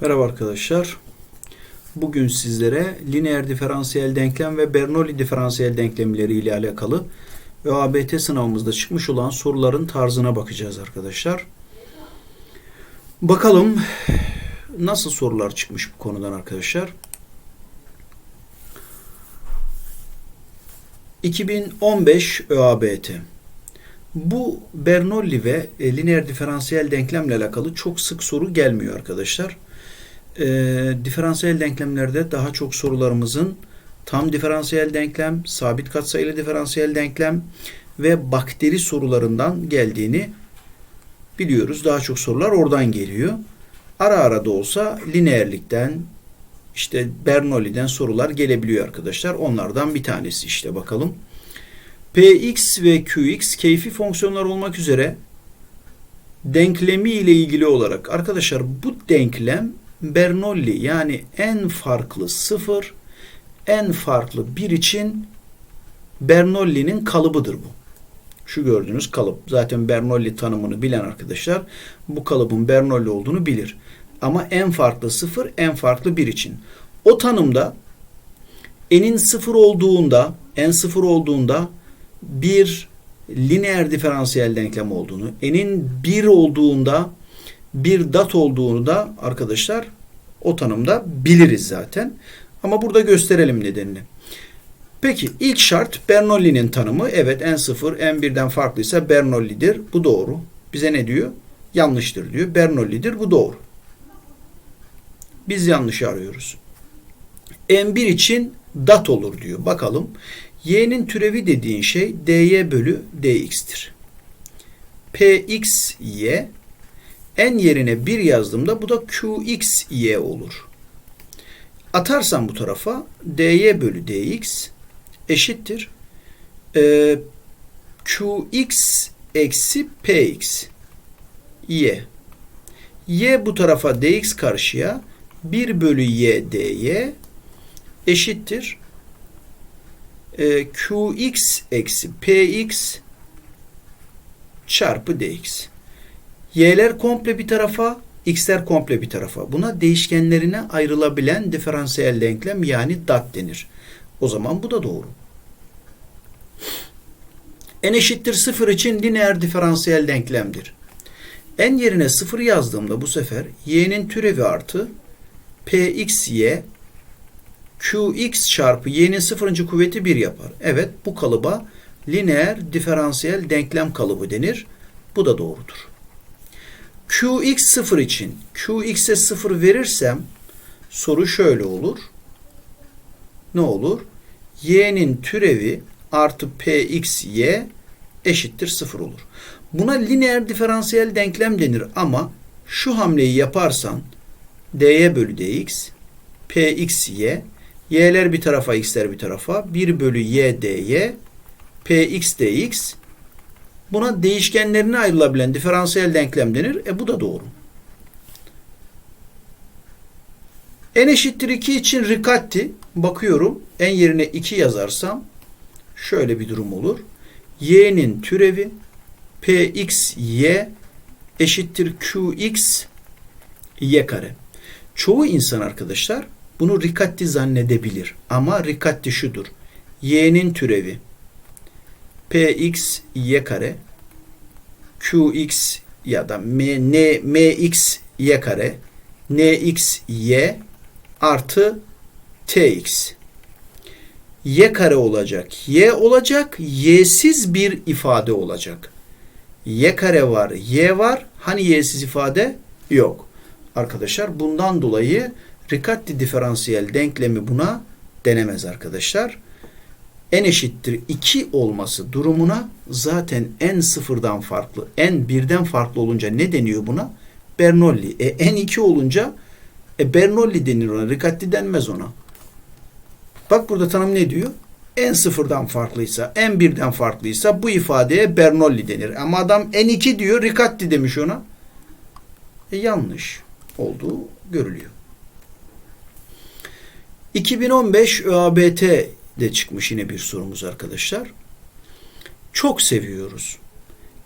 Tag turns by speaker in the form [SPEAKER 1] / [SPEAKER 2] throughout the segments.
[SPEAKER 1] Merhaba arkadaşlar. Bugün sizlere lineer diferansiyel denklem ve Bernoulli diferansiyel denklemleri ile alakalı ÖABT sınavımızda çıkmış olan soruların tarzına bakacağız arkadaşlar. Bakalım nasıl sorular çıkmış bu konudan arkadaşlar. 2015 ÖABT. Bu Bernoulli ve e, lineer diferansiyel denklemle alakalı çok sık soru gelmiyor arkadaşlar. E, diferansiyel denklemlerde daha çok sorularımızın tam diferansiyel denklem, sabit katsayılı diferansiyel denklem ve bakteri sorularından geldiğini biliyoruz. Daha çok sorular oradan geliyor. Ara ara da olsa lineerlikten, işte Bernoulli'den sorular gelebiliyor arkadaşlar. Onlardan bir tanesi işte bakalım. Px ve Qx keyfi fonksiyonlar olmak üzere denklemi ile ilgili olarak arkadaşlar bu denklem Bernoulli yani en farklı sıfır en farklı bir için Bernoulli'nin kalıbıdır bu. Şu gördüğünüz kalıp. Zaten Bernoulli tanımını bilen arkadaşlar bu kalıbın Bernoulli olduğunu bilir. Ama en farklı sıfır en farklı bir için. O tanımda n'in sıfır olduğunda n sıfır olduğunda bir lineer diferansiyel denklem olduğunu, n'in 1 olduğunda bir dat olduğunu da arkadaşlar o tanımda biliriz zaten. Ama burada gösterelim nedenini. Peki ilk şart Bernoulli'nin tanımı. Evet n0 n1'den farklıysa Bernoulli'dir. Bu doğru. Bize ne diyor? Yanlıştır diyor. Bernoulli'dir. Bu doğru. Biz yanlışı arıyoruz. n1 için dat olur diyor. Bakalım. Y'nin türevi dediğin şey dy bölü dx'tir. px y n yerine 1 yazdığımda bu da qx y olur. Atarsam bu tarafa dy bölü dx eşittir. Ee, qx eksi px y. y bu tarafa dx karşıya 1 bölü y dy eşittir e, qx eksi px çarpı dx. Y'ler komple bir tarafa, x'ler komple bir tarafa. Buna değişkenlerine ayrılabilen diferansiyel denklem yani dat denir. O zaman bu da doğru. n eşittir 0 için lineer diferansiyel denklemdir. n yerine 0 yazdığımda bu sefer y'nin türevi artı pxy Qx çarpı y'nin sıfırıncı kuvveti 1 yapar. Evet bu kalıba lineer diferansiyel denklem kalıbı denir. Bu da doğrudur. Qx sıfır için Qx'e sıfır verirsem soru şöyle olur. Ne olur? y'nin türevi artı pxy eşittir sıfır olur. Buna lineer diferansiyel denklem denir ama şu hamleyi yaparsan dy bölü dx pxy y'ler bir tarafa x'ler bir tarafa 1 bölü y dy px dx buna değişkenlerine ayrılabilen diferansiyel denklem denir. E bu da doğru. n eşittir 2 için Riccati bakıyorum. n yerine 2 yazarsam şöyle bir durum olur. y'nin türevi px y eşittir qx y kare. Çoğu insan arkadaşlar bunu Riccati zannedebilir. Ama Riccati şudur. y'nin türevi px y kare qx ya da m, n, mx y kare nx y artı tx y kare olacak. y olacak. y'siz bir ifade olacak. y kare var. y var. Hani y'siz ifade yok. Arkadaşlar bundan dolayı Riccati diferansiyel denklemi buna denemez arkadaşlar. N eşittir 2 olması durumuna zaten n sıfırdan farklı, n birden farklı olunca ne deniyor buna? Bernoulli. E, n 2 olunca e, Bernoulli denir ona. Riccati denmez ona. Bak burada tanım ne diyor? n sıfırdan farklıysa, n birden farklıysa bu ifadeye Bernoulli denir. Ama adam n 2 diyor, Riccati demiş ona. E, yanlış olduğu görülüyor. 2015 ÖABT'de çıkmış yine bir sorumuz arkadaşlar. Çok seviyoruz.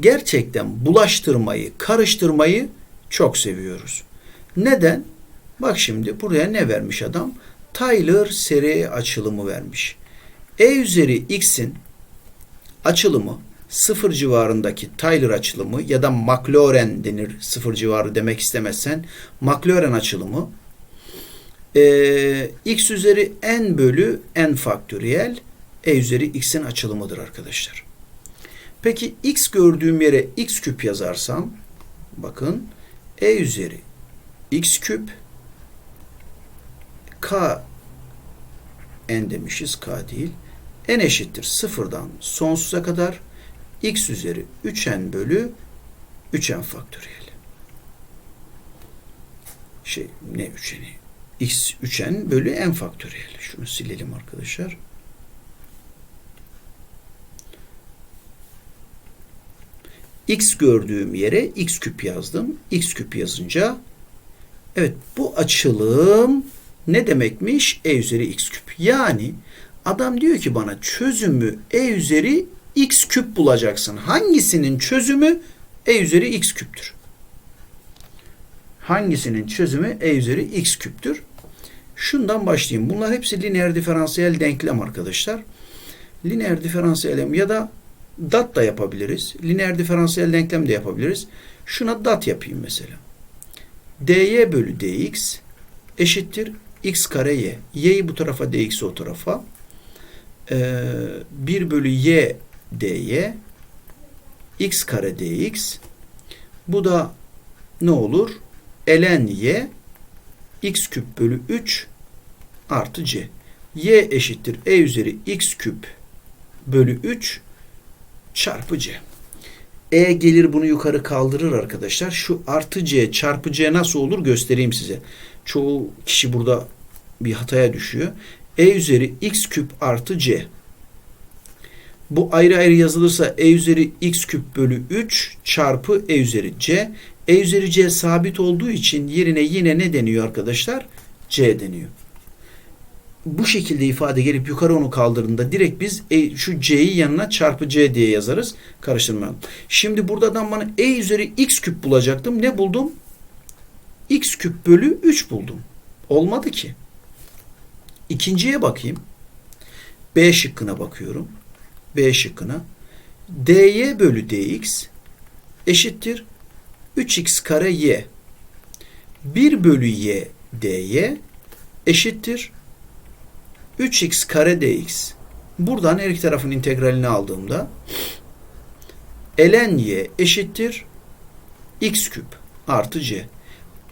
[SPEAKER 1] Gerçekten bulaştırmayı, karıştırmayı çok seviyoruz. Neden? Bak şimdi buraya ne vermiş adam? Taylor seri açılımı vermiş. E üzeri x'in açılımı sıfır civarındaki Taylor açılımı ya da Maclaurin denir sıfır civarı demek istemezsen Maclaurin açılımı e, x üzeri n bölü n faktöriyel e üzeri x'in açılımıdır arkadaşlar. Peki x gördüğüm yere x küp yazarsam bakın e üzeri x küp k n demişiz k değil n eşittir sıfırdan sonsuza kadar x üzeri 3n bölü 3n faktöriyel. Şey ne 3n'i? X 3n bölü n faktöriyel. Şunu silelim arkadaşlar. x gördüğüm yere x küp yazdım. x küp yazınca evet bu açılım ne demekmiş? e üzeri x küp. Yani adam diyor ki bana çözümü e üzeri x küp bulacaksın. Hangisinin çözümü e üzeri x küptür? Hangisinin çözümü e üzeri x küptür? Şundan başlayayım. Bunlar hepsi lineer diferansiyel denklem arkadaşlar. Lineer diferansiyel ya da dat da yapabiliriz. Lineer diferansiyel denklem de yapabiliriz. Şuna dat yapayım mesela. dy bölü dx eşittir x kare y. y'yi bu tarafa dx'i o tarafa. Ee, 1 bölü y dy x kare dx bu da ne olur? Ln y x küp bölü 3 artı c. y eşittir e üzeri x küp bölü 3 çarpı c. E gelir bunu yukarı kaldırır arkadaşlar. Şu artı c çarpı c nasıl olur göstereyim size. Çoğu kişi burada bir hataya düşüyor. E üzeri x küp artı c. Bu ayrı ayrı yazılırsa e üzeri x küp bölü 3 çarpı e üzeri c. E üzeri c sabit olduğu için yerine yine ne deniyor arkadaşlar? c deniyor. Bu şekilde ifade gelip yukarı onu kaldırdığında direkt biz e, şu c'yi yanına çarpı c diye yazarız. Karıştırmayalım. Şimdi buradan bana e üzeri x küp bulacaktım. Ne buldum? x küp bölü 3 buldum. Olmadı ki. İkinciye bakayım. B şıkkına bakıyorum. B şıkkına. dy bölü dx eşittir 3x kare y. 1 bölü y dy eşittir 3x kare dx. Buradan her iki tarafın integralini aldığımda ln y eşittir x küp artı c.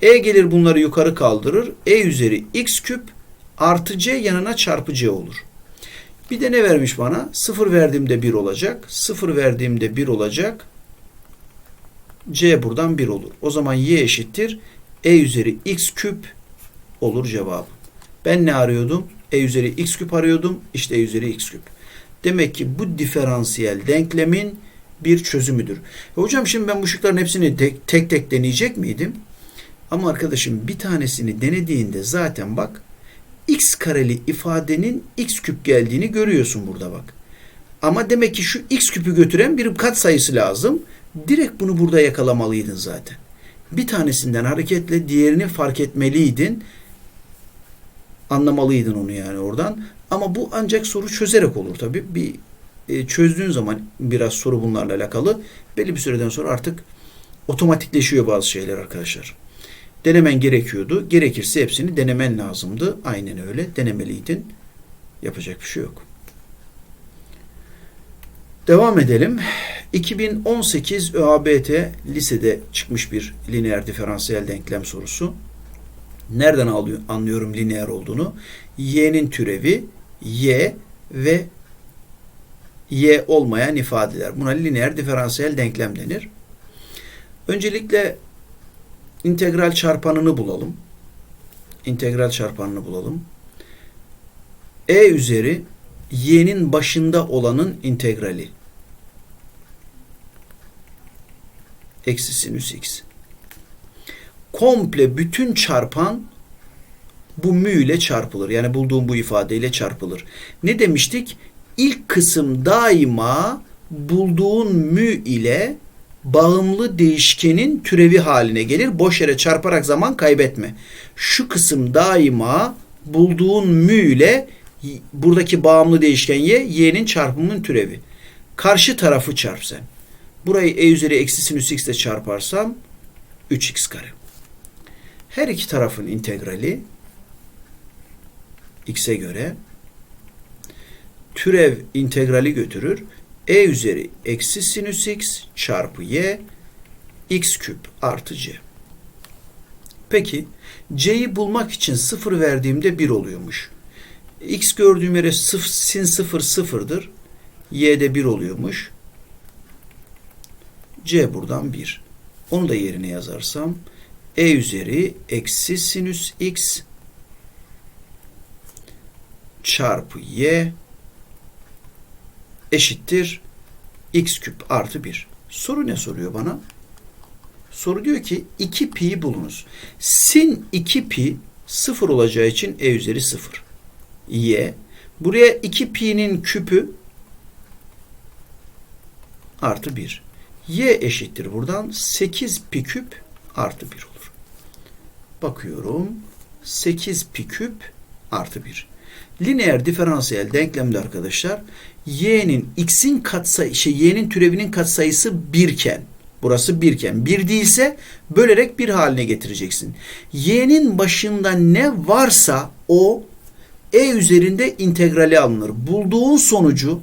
[SPEAKER 1] E gelir bunları yukarı kaldırır. E üzeri x küp artı c yanına çarpı c olur. Bir de ne vermiş bana? 0 verdiğimde 1 olacak. 0 verdiğimde 1 olacak. C buradan 1 olur. O zaman y eşittir. E üzeri x küp olur cevabım. Ben ne arıyordum? E üzeri x küp arıyordum. İşte E üzeri x küp. Demek ki bu diferansiyel denklemin bir çözümüdür. E hocam şimdi ben bu şıkların hepsini tek tek, tek deneyecek miydim? Ama arkadaşım bir tanesini denediğinde zaten bak x kareli ifadenin x küp geldiğini görüyorsun burada bak. Ama demek ki şu x küpü götüren bir kat sayısı lazım. Direkt bunu burada yakalamaliydin zaten. Bir tanesinden hareketle diğerini fark etmeliydin. Anlamalıydın onu yani oradan. Ama bu ancak soru çözerek olur tabii. Bir e, çözdüğün zaman biraz soru bunlarla alakalı belli bir süreden sonra artık otomatikleşiyor bazı şeyler arkadaşlar. Denemen gerekiyordu. Gerekirse hepsini denemen lazımdı. Aynen öyle. Denemeliydin. Yapacak bir şey yok. Devam edelim. 2018 ÖABT lisede çıkmış bir lineer diferansiyel denklem sorusu. Nereden anlıyorum lineer olduğunu? Y'nin türevi Y ve Y olmayan ifadeler. Buna lineer diferansiyel denklem denir. Öncelikle integral çarpanını bulalım. İntegral çarpanını bulalım. E üzeri y'nin başında olanın integrali. Eksi sinüs x. Komple bütün çarpan bu mü ile çarpılır. Yani bulduğum bu ifadeyle çarpılır. Ne demiştik? İlk kısım daima bulduğun mü ile bağımlı değişkenin türevi haline gelir. Boş yere çarparak zaman kaybetme. Şu kısım daima bulduğun mü ile buradaki bağımlı değişken y, y'nin çarpımının türevi. Karşı tarafı çarp sen. Burayı e üzeri eksi sinüs x ile çarparsam 3x kare. Her iki tarafın integrali x'e göre türev integrali götürür. e üzeri eksi sinüs x çarpı y x küp artı c. Peki c'yi bulmak için sıfır verdiğimde 1 oluyormuş. X gördüğüm yere sıf, sin sıfır sıfırdır. y'de 1 oluyormuş. c buradan 1. Onu da yerine yazarsam e üzeri eksi sinüs x çarpı y eşittir x küp artı 1. Soru ne soruyor bana? Soru diyor ki 2 pi bulunuz. Sin 2 pi 0 olacağı için e üzeri 0. Y. Buraya 2 pi'nin küpü artı 1. Y eşittir buradan 8 pi küp artı 1 olur. Bakıyorum. 8 pi küp artı 1. Lineer diferansiyel denklemde arkadaşlar y'nin x'in katsayı şey y'nin türevinin katsayısı 1 iken burası 1 iken 1 değilse bölerek 1 haline getireceksin. y'nin başında ne varsa o e üzerinde integrali alınır. Bulduğun sonucu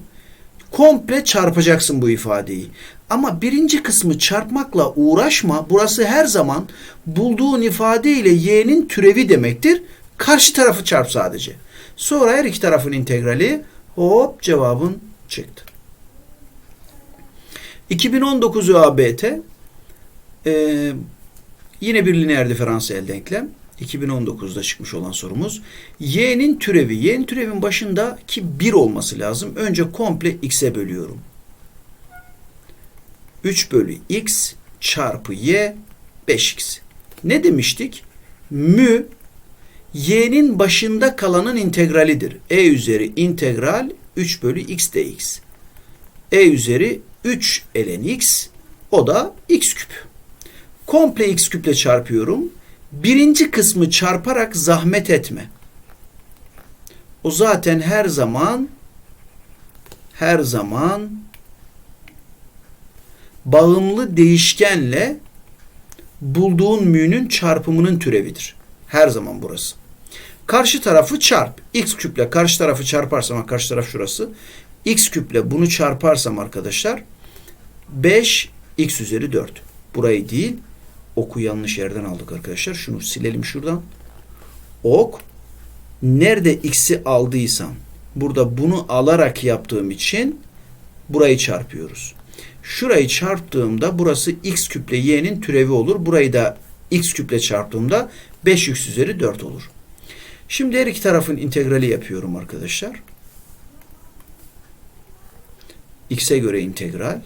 [SPEAKER 1] komple çarpacaksın bu ifadeyi. Ama birinci kısmı çarpmakla uğraşma. Burası her zaman bulduğun ifade ile y'nin türevi demektir. Karşı tarafı çarp sadece. Sonra her iki tarafın integrali hop cevabın çıktı. 2019 ÖABT e, yine bir lineer diferansiyel denklem. 2019'da çıkmış olan sorumuz. Y'nin türevi. Y'nin türevin başındaki 1 olması lazım. Önce komple x'e bölüyorum. 3 bölü x çarpı y 5x. Ne demiştik? Mü y'nin başında kalanın integralidir. e üzeri integral 3 bölü x dx. e üzeri 3 ln x o da x küp. Komple x küple çarpıyorum. Birinci kısmı çarparak zahmet etme. O zaten her zaman her zaman bağımlı değişkenle bulduğun mü'nün çarpımının türevidir. Her zaman burası. Karşı tarafı çarp. X küple karşı tarafı çarparsam, karşı taraf şurası. X küple bunu çarparsam arkadaşlar 5 x üzeri 4. Burayı değil oku yanlış yerden aldık arkadaşlar. Şunu silelim şuradan. Ok nerede x'i aldıysam burada bunu alarak yaptığım için burayı çarpıyoruz. Şurayı çarptığımda burası x küple y'nin türevi olur. Burayı da x küple çarptığımda 5x üzeri 4 olur. Şimdi her iki tarafın integrali yapıyorum arkadaşlar. x'e göre integral.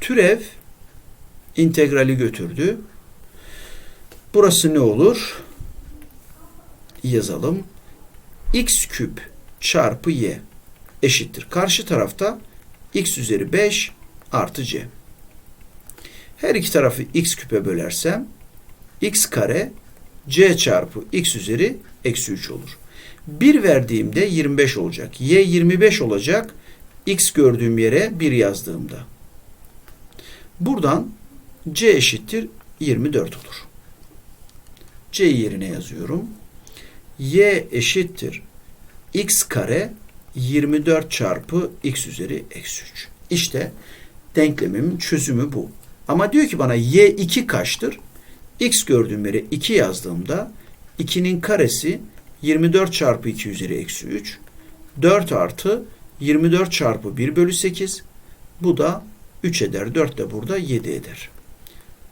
[SPEAKER 1] Türev integrali götürdü. Burası ne olur? Yazalım. x küp çarpı y eşittir. Karşı tarafta x üzeri 5 artı c. Her iki tarafı x küpe bölersem x kare c çarpı x üzeri eksi 3 olur. 1 verdiğimde 25 olacak. y 25 olacak. x gördüğüm yere 1 yazdığımda. Buradan c eşittir 24 olur. c yerine yazıyorum. y eşittir x kare 24 çarpı x üzeri eksi 3. İşte denklemimin çözümü bu. Ama diyor ki bana y2 kaçtır? x gördüğüm yere 2 yazdığımda 2'nin karesi 24 çarpı 2 üzeri eksi 3. 4 artı 24 çarpı 1 bölü 8. Bu da 3 eder. 4 de burada 7 eder.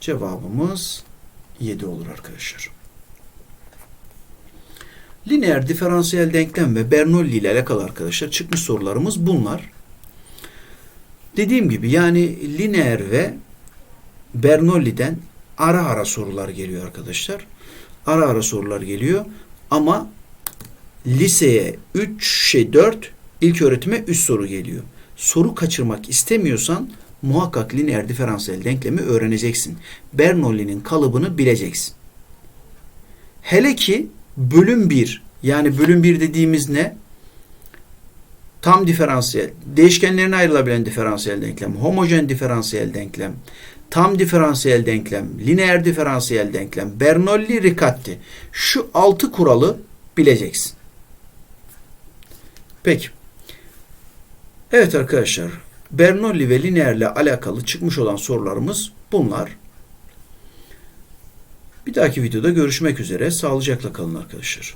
[SPEAKER 1] Cevabımız 7 olur arkadaşlar. Lineer diferansiyel denklem ve Bernoulli ile alakalı arkadaşlar çıkmış sorularımız bunlar. Dediğim gibi yani lineer ve Bernoulli'den ara ara sorular geliyor arkadaşlar. Ara ara sorular geliyor ama liseye 3 şey 4 ilk öğretime 3 soru geliyor. Soru kaçırmak istemiyorsan muhakkak lineer diferansiyel denklemi öğreneceksin. Bernoulli'nin kalıbını bileceksin. Hele ki bölüm 1 yani bölüm 1 dediğimiz ne? Tam diferansiyel, değişkenlerine ayrılabilen diferansiyel denklem, homojen diferansiyel denklem, tam diferansiyel denklem, lineer diferansiyel denklem, Bernoulli, Riccati. Şu altı kuralı bileceksin. Peki. Evet arkadaşlar, Bernoulli ve lineerle alakalı çıkmış olan sorularımız bunlar. Bir dahaki videoda görüşmek üzere. Sağlıcakla kalın arkadaşlar.